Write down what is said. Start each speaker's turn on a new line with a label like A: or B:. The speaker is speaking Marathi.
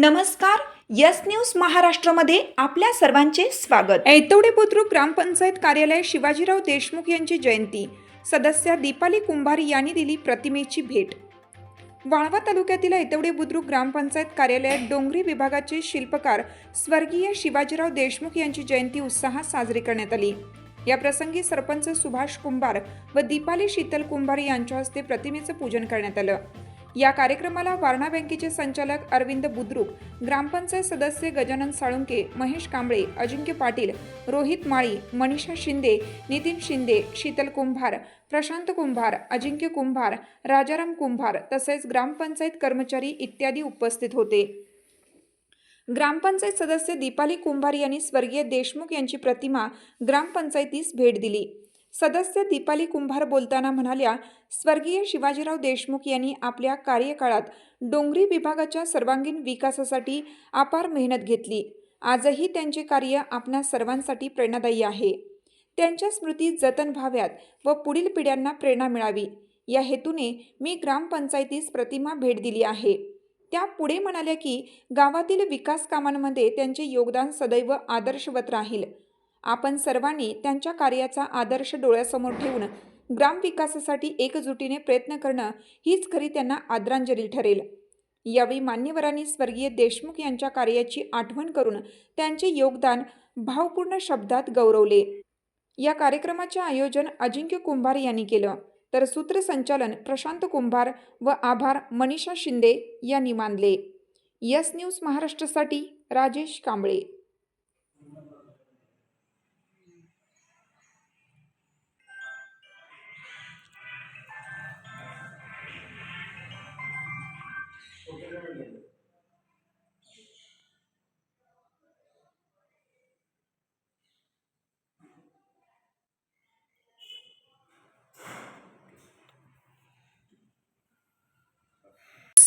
A: नमस्कार यस न्यूज महाराष्ट्रामध्ये आपल्या सर्वांचे स्वागत.
B: ऐतवडे बुद्रुक ग्रामपंचायत कार्यालय शिवाजीराव देशमुख यांची जयंती. सदस्य दीपाली कुंभारी यांनी दिली प्रतिमेची भेट. वाळवा तालुक्यातील ऐतवडे बुद्रुक ग्रामपंचायत कार्यालयात डोंगरी विभागाचे शिल्पकार स्वर्गीय शिवाजीराव देशमुख यांची जयंती उत्साहात साजरी करण्यात आली. या प्रसंगी सरपंच सुभाष कुंभार व दीपाली शीतल कुंभार यांच्या हस्ते प्रतिमेचं पूजन करण्यात आलं. या कार्यक्रमाला वारणा बँकेचे संचालक अरविंद बुद्रुक ग्रामपंचायत सदस्य गजानन साळुंके महेश कांबळे अजिंक्य पाटील रोहित माळी मनीषा शिंदे नितीन शिंदे शीतल कुंभार प्रशांत कुंभार अजिंक्य कुंभार राजाराम कुंभार तसेच ग्रामपंचायत कर्मचारी इत्यादी उपस्थित होते. ग्रामपंचायत सदस्य दीपाली कुंभार यांनी स्वर्गीय देशमुख यांची प्रतिमा ग्रामपंचायतीस भेट दिली. सदस्य दीपाली कुंभार बोलताना म्हणाल्या स्वर्गीय शिवाजीराव देशमुख यांनी आपल्या कार्यकाळात डोंगरी विभागाच्या सर्वांगीण विकासासाठी अपार मेहनत घेतली. आजही त्यांचे कार्य आपणा सर्वांसाठी प्रेरणादायी आहे. त्यांच्या स्मृती जतन व्हाव्यात व पुढील पिढ्यांना प्रेरणा मिळावी. या हेतूने मी ग्रामपंचायतीस प्रतिमा भेट दिली आहे त्या पुढे म्हणाल्या की गावातील विकास कामांमध्ये त्यांचे योगदान सदैव आदर्शवत राहील. आपण सर्वांनी त्यांच्या कार्याचा आदर्श डोळ्यासमोर ठेवून ग्रामविकासासाठी एकजुटीने प्रयत्न करणं हीच खरी त्यांना आदरांजली ठरेल. यावेळी मान्यवरांनी स्वर्गीय देशमुख यांच्या कार्याची आठवण करून त्यांचे योगदान भावपूर्ण शब्दात गौरवले. या कार्यक्रमाचे आयोजन अजिंक्य कुंभार यांनी केलं. तर सूत्रसंचालन प्रशांत कुंभार व आभार मनीषा शिंदे यांनी मानले. यस न्यूज महाराष्ट्रासाठी राजेश कांबळे.